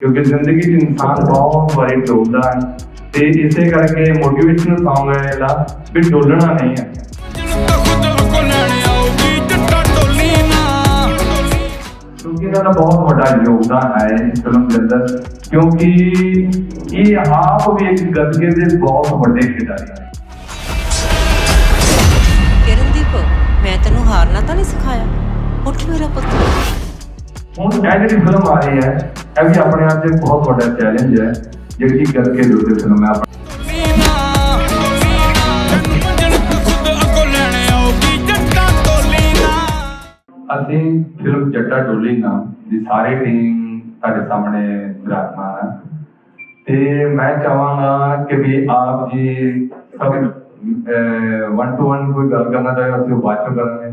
ਕਿਉਂਕਿ ਜ਼ਿੰਦਗੀ 'ਚ ਇਨਸਾਨ ਬਹੁਤ ਵਾਰੀ ਡੋਲਦਾ ਹੈ ਤੇ ਇਸੇ ਕਰਕੇ ਮੋਟੀਵੇਸ਼ਨਲ Song ਹੈ ਇਹਦਾ ਵੀ ਡੋਲਣਾ ਨਹੀਂ ਹੈ। ਜਨਤਾ ਖੁਦ ਕੋ ਲੈਣ ਆਉਗੀ ਜੱਟਾ ਟੋਲੀ ਨਾ ਕਿਉਂਕਿ ਇਹਨਾਂ ਦਾ ਬਹੁਤ ਵੱਡਾ ਯੋਗਦਾਨ ਹੈ ਇਸ ਫਿਲਮ ਦੇ ਅੰਦਰ, ਕਿਉਂਕਿ ਇਹ ਆਪ ਵੀ ਇੱਕ ਗੱਤਕੇ ਦੇ ਬਹੁਤ ਵੱਡੇ ਖਿਡਾਰੀ ਹਨ ਕਿਰਨਦੀਪ ਮੈਂ ਤੈਨੂੰ ਹਾਰਨਾ ਤਾਂ ਨਹੀਂ ਸਿਖਾਇਆ? ਉੱਠ ਮੇਰਾ ਪੁੱਤ। ਹੁਣ ਇਹ ਜਿਹੜੀ ਫਿਲਮ ਆ ਰਹੀ ਹੈ ਇਹ ਵੀ ਆਪਣੇ ਆਪ 'ਚ ਬਹੁਤ ਵੱਡਾ ਚੈਲੰਜ ਹੈ ਜਿਹੜੀ ਕਿ ਗੱਤਕੇ ਦੇ ਉੱਤੇ ਫਿਲਮ ਹੈ ਅਸੀਂ ਫਿਲਮ ਜੱਟਾ ਡੋਲੀ ਨਾਮ ਦੀ ਸਾਰੀ ਟੀਮ ਤੁਹਾਡੇ ਸਾਹਮਣੇ ਵਿਰਾਜਮਾਨ ਹੈ ਤੇ ਮੈਂ ਚਾਹਾਂਗਾ ਕਿ ਵੀ ਆਪ ਜੀ ਸਭ ਵਨ ਟੂ ਵਨ ਕੋਈ ਗੱਲ ਕਰਨਾ ਚਾਹੇ ਅਸੀਂ ਬਾਅਦ ਚੋਂ ਕਰਾਂਗੇ।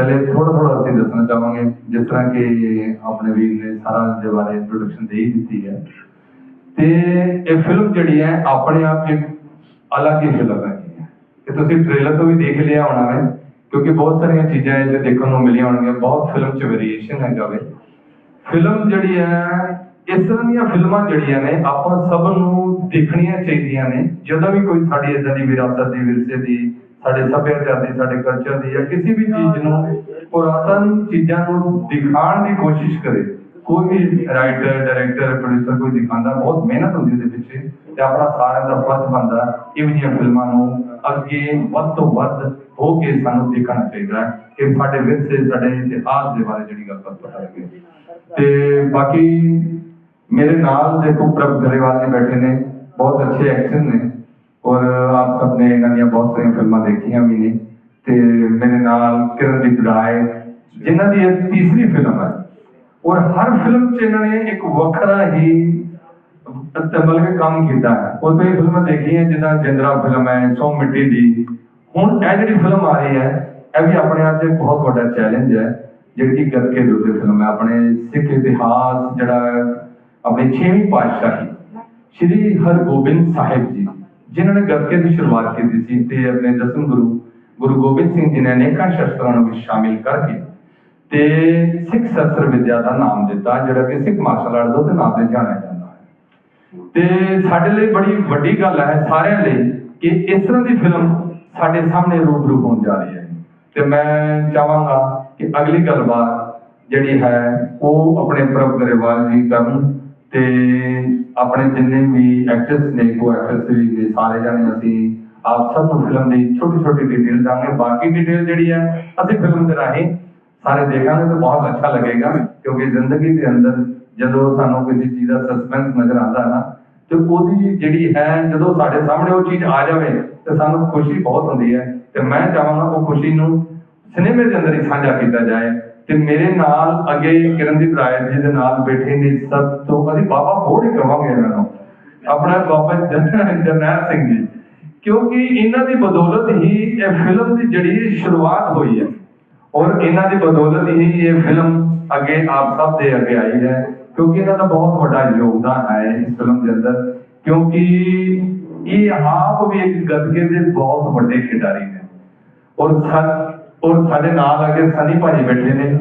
ਪਹਿਲੇ ਥੋੜਾ ਥੋੜਾ ਅਸੀਂ ਦੱਸਣਾ ਚਾਹਾਂਗੇ, ਜਿਸ ਤਰ੍ਹਾਂ ਕਿ ਆਪਣੇ ਵੀਰ ਨੇ ਸਾਰਾ ਦੇ ਬਾਰੇ ਇੰਟਰੋਡਕਸ਼ਨ ਦੇ ਹੀ ਦਿੱਤੀ ਹੈ। ਤੇ ਇਹ ਫਿਲਮ ਜਿਹੜੀ ਹੈ, ਆਪਣੇ ਆਪ ਇੱਕ ਅਲੱਗ ਹੀ ਫਿਲਮ ਹੈ। ਕਿ ਤੁਸੀਂ ਟ੍ਰੇਲਰ ਤੋਂ ਵੀ ਦੇਖ ਲਿਆ ਹੋਣਾ ਹੈ, ਕਿਉਂਕਿ ਬਹੁਤ ਸਾਰੀਆਂ ਚੀਜ਼ਾਂ ਇਹ 'ਚ ਦੇਖਣ ਨੂੰ ਮਿਲੀਆਂ ਹੋਣਗੀਆਂ। ਬਹੁਤ ਫਿਲਮ 'ਚ ਵੇਰੀਏਸ਼ਨ ਹੈਗਾ ਵੇ। ਫਿਲਮ ਜਿਹੜੀ ਹੈ, ਇਸ ਤਰ੍ਹਾਂ ਦੀਆਂ ਫਿਲਮਾਂ ਜਿਹੜੀਆਂ ਨੇ, ਆਪਾਂ ਸਭ ਨੂੰ ਦੇਖਣੀਆਂ ਚਾਹੀਦੀਆਂ ਨੇ। ਜਦੋਂ ਵੀ ਕੋਈ ਸਾਡੀ ਇਦਾਂ ਦੀ ਵਿਰਾਸਤ ਦੀ, ਵਿਰਸੇ ਦੀ ਸਾਡੇ ਸੱਭਿਆਚਾਰ ਦੀ, ਸਾਡੇ ਕਲਚਰ ਦੀ ਜਾਂ ਕਿਸੇ ਵੀ ਚੀਜ਼ ਨੂੰ ਪੁਰਾਤਨ ਚੀਜ਼ਾਂ ਨੂੰ ਦਿਖਾਉਣ ਦੀ ਕੋਸ਼ਿਸ਼ ਕਰੇ। ਕੋਈ ਵੀ ਰਾਈਟਰ ਡਾਇਰੈਕਟਰ ਪ੍ਰੋਡਿਊਸਰ ਕੋਈ ਦਿਖਾਉਂਦਾ, ਬਹੁਤ ਮਿਹਨਤ ਹੁੰਦੀ ਉਹਦੇ ਪਿੱਛੇ ਤੇ ਆਪਣਾ ਸਾਰਿਆਂ ਦਾ ਫਰਜ਼ ਬਣਦਾ ਇਹ ਜਿਹੀਆਂ ਫਿਲਮਾਂ ਨੂੰ ਅੱਗੇ ਵੱਧ ਤੋਂ ਵੱਧ ਹੋ ਕੇ ਸਾਨੂੰ ਦੇਖਣਾ ਚਾਹੀਦਾ ਹੈ ਕਿ ਸਾਡੇ ਵਿਰਸੇ, ਸਾਡੇ ਇਤਿਹਾਸ ਦੇ ਬਾਰੇ ਜਿਹੜੀ ਗੱਲ ਪਤਾ ਲੱਗੇ। ਤੇ ਬਾਕੀ ਮੇਰੇ ਨਾਲ ਦੇਖੋ ਪ੍ਰਭ ਗਰੇਵਾਲ ਜੀ ਬੈਠੇ ਨੇ, ਬਹੁਤ ਅੱਛੇ ਐਕਟਰ ਨੇ। ਸਭ ਨੇ ਇਹਨਾਂ ਦੀਆਂ ਬਹੁਤ ਸਾਰੀਆਂ ਫਿਲਮਾਂ ਦੇਖੀਆਂ ਵੀ ਨੇ। ਤੇ ਮੇਰੇ ਨਾਲ ਕਿਰਨਦੀਪ ਰਾਏ ਜਿਨ੍ਹਾਂ ਦੀ ਇਹ ਤੀਸਰੀ ਫਿਲਮ ਹੈ। ਔਰ ਹਰ ਫਿਲਮ 'ਚ ਇਹਨਾਂ ਨੇ ਇੱਕ ਵੱਖਰਾ ਹੀ ਤਮਲ ਕੇ ਕੰਮ ਕੀਤਾ ਹੈ। ਉਹ ਤੋਂ ਇਹ ਫਿਲਮਾਂ ਦੇਖੀਆਂ ਜਿੱਦਾਂ ਜਿੰਦਰਾ ਫਿਲਮ ਹੈ ਸੋ ਮਿੱਟੀ ਦੀ। ਹੁਣ ਇਹ ਜਿਹੜੀ ਫਿਲਮ ਆ ਰਹੀ ਹੈ ਇਹ ਵੀ ਆਪਣੇ ਆਪ 'ਚ ਬਹੁਤ ਵੱਡਾ ਚੈਲੰਜ ਹੈ ਜਿਹੜੀ ਕਿ ਗੱਤਕੇ ਦੇ ਉੱਤੇ ਫਿਲਮ ਹੈ। ਆਪਣੇ ਸਿੱਖ ਇਤਿਹਾਸ ਜਿਹੜਾ ਹੈ, ਆਪਣੀ ਛੇਵੀਂ ਪਾਤਸ਼ਾਹੀ ਸ਼੍ਰੀ ਹਰਗੋਬਿੰਦ ਸਾਹਿਬ ਜੀ। ਜਿਨ੍ਹਾਂ ਨੇ ਗੱਤਕੇ ਦੀ ਸ਼ੁਰੂਆਤ ਕੀਤੀ ਸੀ ਤੇ ਆਪਣੇ ਦਸਮ ਗੁਰੂ ਗੁਰੂ ਗੋਬਿੰਦ ਸਿੰਘ ਜੀ ਨੇ ਅਨੇਕਾਂ ਸ਼ਸਤਰਾਂ ਨੂੰ ਵਿੱਚ ਸ਼ਾਮਿਲ ਕਰਕੇ ਤੇ ਸਿੱਖ ਸ਼ਸਤਰ ਵਿਦਿਆ ਦਾ ਨਾਮ ਦਿੱਤਾ, ਜਿਹੜਾ ਕਿ ਸਿੱਖ ਮਾਰਸ਼ਲ ਆਰਟ ਦੇ ਨਾਮ ਤੇ ਜਾਣਿਆ ਜਾਂਦਾ ਹੈ। ਤੇ ਸਾਡੇ ਲਈ ਬੜੀ ਵੱਡੀ ਗੱਲ ਹੈ ਸਾਰਿਆਂ ਲਈ ਕਿ ਇਸ ਤਰ੍ਹਾਂ ਦੀ ਫਿਲਮ ਸਾਡੇ ਸਾਹਮਣੇ ਰੂਬਰੂ ਹੋਣ ਜਾ ਰਹੀ ਹੈ। ਤੇ ਮੈਂ ਚਾਹਾਂਗਾ ਕਿ ਅਗਲੀ ਗੱਲਬਾਤ ਜਿਹੜੀ ਹੈ, ਉਹ ਆਪਣੇ ਪ੍ਰਭ ਗਰੇਵਾਲ ਜੀ ਕਰਨ ਤੇ ਆਪਣੇ ਜਿੰਨੇ ਵੀ ਐਕਟਰਸ ਨੇ ਕੋ ਐਕਟਰਸ ਵੀ ਨੇ, ਸਾਰੇ ਜਾਣੇ ਅਸੀਂ ਆਪ ਸਭ ਨੂੰ ਫਿਲਮ ਦੀ ਛੋਟੀ ਛੋਟੀ ਡਿਟੇਲ ਦਾਂਗੇ ਬਾਕੀ ਡਿਟੇਲ ਜਿਹੜੀ ਹੈ ਅਸੀਂ ਫਿਲਮ ਦੇ ਰਾਹੀਂ ਸਾਰੇ ਦੇਖਾਂਗੇ ਤਾਂ ਬਹੁਤ ਅੱਛਾ ਲੱਗੇਗਾ ਕਿਉਂਕਿ ਜ਼ਿੰਦਗੀ ਦੇ ਅੰਦਰ ਜਦੋਂ ਸਾਨੂੰ ਕਿਸੇ ਚੀਜ਼ ਦਾ ਸਸਪੈਂਸ ਨਜ਼ਰ ਆਉਂਦਾ ਨਾ, ਤੇ ਉਹਦੀ ਜਿਹੜੀ ਹੈ, ਜਦੋਂ ਸਾਡੇ ਸਾਹਮਣੇ ਉਹ ਚੀਜ਼ ਆ ਜਾਵੇ ਤੇ ਸਾਨੂੰ ਖੁਸ਼ੀ ਬਹੁਤ ਹੁੰਦੀ ਹੈ। ਤੇ ਮੈਂ ਚਾਹਾਂਗਾ ਉਹ ਖੁਸ਼ੀ ਨੂੰ ਸਿਨੇਮੇ ਦੇ ਅੰਦਰ ਹੀ ਸਾਂਝਾ ਕੀਤਾ ਜਾਏ। ਤੇ ਮੇਰੇ ਨਾਲ ਅੱਗੇ ਕਿਰਨਦੀਪ ਰਾਏ ਜੀ ਦੇ ਨਾਲ ਬੈਠੇ ਨੇ ਸਭ ਤੋਂ, ਅਸੀਂ ਬਾਬਾ ਬੋੜ ਹੀ ਕਵਾਂਗੇ ਇਹਨਾਂ ਨੂੰ। ਆਪਣਾ ਬਾਬਾ ਜਰਨੈਲ ਸਿੰਘ ਜੀ। ਕਿਉਂਕਿ ਇਹਨਾਂ ਦੀ ਬਦੌਲਤ ਹੀ ਇਹ ਫਿਲਮ ਦੀ ਜਿਹੜੀ ਸ਼ੁਰੂਆਤ ਹੋਈ ਹੈ, ਔਰ ਇਹਨਾਂ ਦੀ ਬਦੌਲਤ ਹੀ ਇਹ ਫਿਲਮ ਅੱਗੇ ਆਪ ਸਭ ਦੇ ਅੱਗੇ ਆਈ ਹੈ। ਕਿਉਂਕਿ ਇਹਨਾਂ ਦਾ ਬਹੁਤ ਵੱਡਾ ਯੋਗਦਾਨ ਹੈ ਇਸ ਫਿਲਮ ਦੇ ਅੰਦਰ। ਕਿਉਂਕਿ ਇਹ ਆਪ ਵੀ ਇੱਕ ਗੱਤਕੇ ਦੇ ਬਹੁਤ ਵੱਡੇ ਖਿਡਾਰੀ ਨੇ। ਔਰ ਔਰ ਸਾਡੇ ਨਾਲ ਅੱਗੇ ਸਨੀ ਭਾਜੀ ਬੈਠੇ ਨੇ।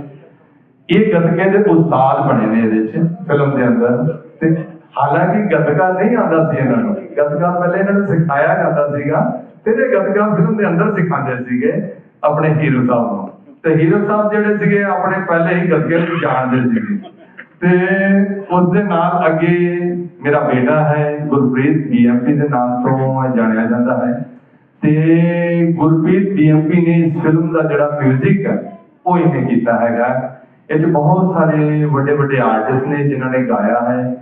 ਇਹ ਗੱਤਕੇ ਦੇ ਉਸਤਾਦ ਬਣੇ ਨੇ ਇਹਦੇ ਚ, ਫਿਲਮ ਦੇ ਅੰਦਰ। ਤੇ ਹਾਲਾਂਕਿ ਗੱਤਕਾ ਨਹੀਂ ਆਉਂਦਾ ਸੀ ਇਹਨਾਂ ਨੂੰ। ਗੱਤਕਾ ਪਹਿਲੇ ਇਹਨਾਂ ਨੂੰ ਸਿਖਾਇਆ ਜਾਂਦਾ ਸੀਗਾ ਤੇ ਇਹ ਗੱਤਕਾ ਫਿਲਮ ਦੇ ਅੰਦਰ ਸਿਖਾਉਂਦੇ ਸੀਗੇ ਆਪਣੇ ਹੀਰੋ ਸਾਹਿਬ ਨੂੰ। ਤੇ ਹੀਰੋ ਸਾਹਿਬ ਜਿਹੜੇ ਸੀਗੇ, ਆਪਣੇ ਪਹਿਲੇ ਹੀ ਗੱਤਕੇ ਨੂੰ ਜਾਣਦੇ ਸੀਗੇ। ਤੇ ਉਸ ਦੇ ਨਾਲ ਅੱਗੇ ਮੇਰਾ ਬੇਟਾ ਹੈ, ਗੁਰਪ੍ਰੀਤ ਬੀਐਮਪੀ ਦੇ ਨਾਮ ਤੋਂ ਜਾਣਿਆ ਜਾਂਦਾ ਹੈ। ਤੇ ਗੁਰਪ੍ਰੀਤ ਬੀਐਮਪੀ ਨੇ ਇਸ ਫਿਲਮ ਦਾ ਜਿਹੜਾ 뮤직 ਹੈ, ਉਹ ਇਹਨੇ ਕੀਤਾ ਹੈਗਾ। ਇਹ 'ਚ ਬਹੁਤ ਸਾਰੇ ਵੱਡੇ ਵੱਡੇ ਆਰਟਿਸਟ ਨੇ ਜਿਨ੍ਹਾਂ ਨੇ ਗਾਇਆ ਹੈ।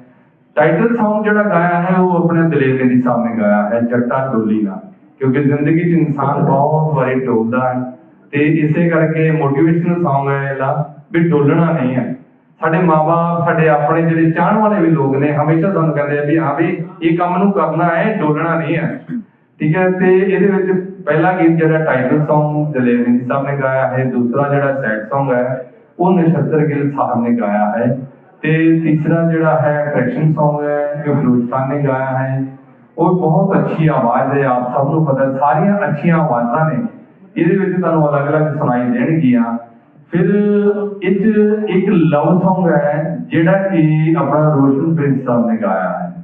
ਟਾਈਟਲ Song ਜਿਹੜਾ ਗਾਇਆ ਹੈ, ਉਹ ਆਪਣੇ ਦਲੇਰ ਦੇ ਸਾਹਿਬ ਗਾਇਆ ਹੈ, ਜੱਟਾ ਡੋਲੀ ਨਾਲ। ਕਿਉਂਕਿ ਜ਼ਿੰਦਗੀ 'ਚ ਇਨਸਾਨ ਬਹੁਤ ਵਾਰੀ ਡੋਲਦਾ ਹੈ। ਤੇ ਇਸੇ ਕਰਕੇ ਮੋਟੀਵੇਸ਼ਨਲ Song ਹੈ ਇਹਦਾ, ਵੀ ਡੋਲਣਾ ਨਹੀਂ ਹੈ। ਸਾਡੇ ਮਾਪੇ ਸਾਡੇ ਆਪਣੇ ਜਿਹੜੇ ਚਾਹਣ ਵਾਲੇ ਵੀ ਲੋਕ ਨੇ, ਹਮੇਸ਼ਾ ਸਾਨੂੰ ਕਹਿੰਦੇ ਆ ਵੀ ਹਾਂ ਵੀ ਇਹ ਕੰਮ ਨੂੰ ਕਰਨਾ ਹੈ, ਡੋਲਣਾ ਨਹੀਂ ਹੈ। ਠੀਕ ਹੈ, ਤੇ ਇਹਦੇ ਵਿੱਚ ਪਹਿਲਾ ਗੀਤ ਜਿਹੜਾ ਟਾਈਟਲ Song ਦਲੇਰ ਨੇ ਸਾਹਿਬ ਨੇ ਗਾਇਆ ਹੈ, ਦੂਸਰਾ ਜਿਹੜਾ ਸੈਡ Song ਹੈ, ਉਹ ਨਛੱਤਰ ਗਿੱਲ ਸਾਹਿਬ ਨੇ ਗਾਇਆ ਹੈ, ਤੇ ਤੀਸਰਾ ਜਿਹੜਾ ਹੈ ਟ੍ਰੈਕਸ਼ਨ Song ਹੈ, ਜੋ ਫਿਰੋਜ਼ ਖਾਨ ਨੇ ਗਾਇਆ ਹੈ, ਉਹ ਬਹੁਤ ਅੱਛੀ ਆਵਾਜ਼ ਹੈ, ਆਪ ਸਭ ਨੂੰ ਪਤਾ, ਸਾਰੀਆਂ ਅੱਛੀਆਂ ਆਵਾਜ਼ਾਂ ਨੇ। ਇਹਦੇ ਵਿੱਚ ਤੁਹਾਨੂੰ ਅਲੱਗ-ਅਲੱਗ ਸੁਣਾਈ ਦੇਣਗੀਆਂ। ਫਿਰ ਇਹ 'ਚ ਇੱਕ ਲਵ Song ਹੈ, ਜਿਹੜਾ ਕਿ ਆਪਣਾ ਰੋਸ਼ਨ ਪ੍ਰਿੰਸ ਸਾਹਿਬ ਨੇ ਗਾਇਆ ਹੈ।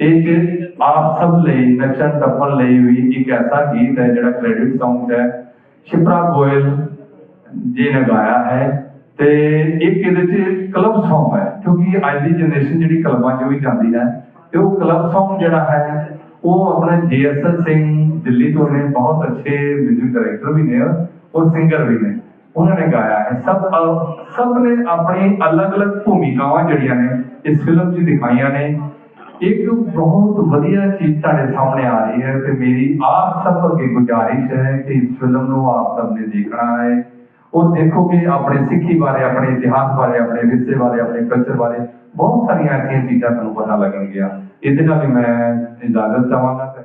ਇਹ ਆਪ ਸਭ ਲਈ ਨੱਚਣ ਟੱਪਣ ਲਈ ਵੀ ਇੱਕ ਐਸਾ ਗੀਤ ਹੈ ਜਿਹੜਾ ਕ੍ਰੈਡਿਟ Song ਹੈ। ਸ਼ਿਪਰਾ ਗੋਇਲ ਜੀ ਨੇ ਗਾਇਆ ਹੈ ਤੇ ਇੱਕ ਇਹਦੇ 'ਚ ਕਲੱਬ Song ਹੈ, ਕਿਉਂਕਿ ਅੱਜ ਦੀ ਜਨਰੇਸ਼ਨ ਜਿਹੜੀ ਕਲੱਬਾਂ 'ਚ ਵੀ ਜਾਂਦੀ ਹੈ, ਤੇ ਉਹ ਕਲੱਬ Song ਜਿਹੜਾ ਹੈ, ਉਹ ਆਪਣਾ ਜੀਐਸਐਲ ਸਿੰਘ ਦਿੱਲੀ ਤੋਂ ਨੇ, ਬਹੁਤ ਅੱਛੇ ਮਿਊਜ਼ਿਕ ਡਾਇਰੈਕਟਰ ਵੀ ਨੇ, ਔਰ ਸਿੰਗਰ ਵੀ ਨੇ। ਉਹਨਾਂ ਨੇ ਗਾਇਆ ਹੈ। ਸਭ ਸਭ ਨੇ ਆਪਣੀ ਅਲੱਗ-ਅਲੱਗ ਭੂਮਿਕਾਵਾਂ ਜਿਹੜੀਆਂ ਨੇ, ਇਸ ਫਿਲਮ 'ਚ ਦਿਖਾਈਆਂ ਨੇ। ਇੱਕ ਬਹੁਤ ਵਧੀਆ ਚੀਜ਼ ਤੁਹਾਡੇ ਸਾਹਮਣੇ ਆ ਰਹੀ ਹੈ ਤੇ ਮੇਰੀ ਆਪ ਸਭ ਅੱਗੇ ਗੁਜ਼ਾਰਿਸ਼ ਹੈ ਕਿ ਇਸ ਫਿਲਮ ਨੂੰ ਆਪ ਸਭ ਨੇ ਦੇਖਣਾ ਹੈ। ਉਹ ਦੇਖੋਗੇ ਆਪਣੇ ਸਿੱਖੀ ਬਾਰੇ, ਆਪਣੇ ਇਤਿਹਾਸ ਬਾਰੇ, ਆਪਣੇ ਵਿਰਸੇ ਬਾਰੇ, ਆਪਣੇ ਕਲਚਰ ਬਾਰੇ ਬਹੁਤ ਸਾਰੀਆਂ ਐਸੀਆਂ ਚੀਜ਼ਾਂ ਤੁਹਾਨੂੰ ਪਤਾ ਲੱਗਣਗੀਆਂ। ਇਹਦੇ ਨਾਲ ਵੀ ਮੈਂ ਇਜਾਜ਼ਤ ਚਾਹਾਂਗਾ